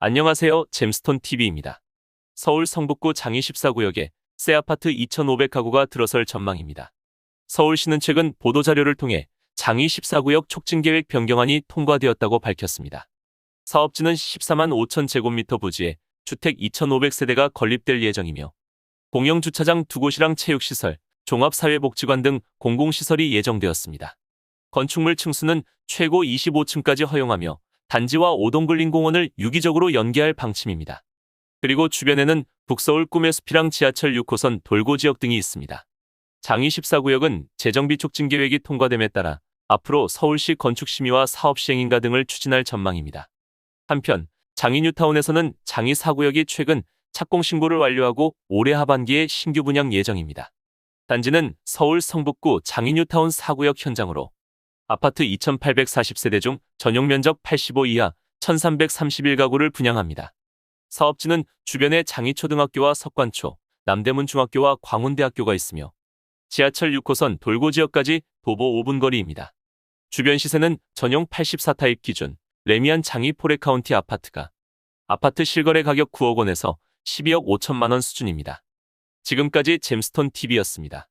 안녕하세요. 잼스톤 TV입니다. 서울 성북구 장이 14구역에 새 아파트 2,500가구가 들어설 전망입니다. 서울시는 최근 보도자료를 통해 장이 14구역 촉진계획 변경안이 통과되었다고 밝혔습니다. 사업지는 14만 5천 제곱미터 부지에 주택 2,500세대가 건립될 예정이며 공영주차장 두 곳이랑 체육시설, 종합사회복지관 등 공공시설이 예정되었습니다. 건축물 층수는 최고 25층까지 허용하며 단지와 오동글린공원을 유기적으로 연계할 방침입니다. 그리고 주변에는 북서울 꿈의 숲이랑 지하철 6호선 돌고 지역 등이 있습니다. 장이 14구역은 재정비 촉진 계획이 통과됨에 따라 앞으로 서울시 건축심의와 사업시행인가 등을 추진할 전망입니다. 한편 장이 뉴타운에서는 장이 4구역이 최근 착공 신고를 완료하고 올해 하반기에 신규 분양 예정입니다. 단지는 서울 성북구 장이 뉴타운 4구역 현장으로 아파트 2,840세대 중 전용 면적 85 이하 1,331가구를 분양합니다. 사업지는 주변에 장이초등학교와 석관초, 남대문 중학교와 광운대학교가 있으며 지하철 6호선 돌고 지역까지 도보 5분 거리입니다. 주변 시세는 전용 84타입 기준 레미안 장이 포레카운티 아파트가 아파트 실거래 가격 9억 원에서 12억 5천만 원 수준입니다. 지금까지 잼스톤 TV였습니다.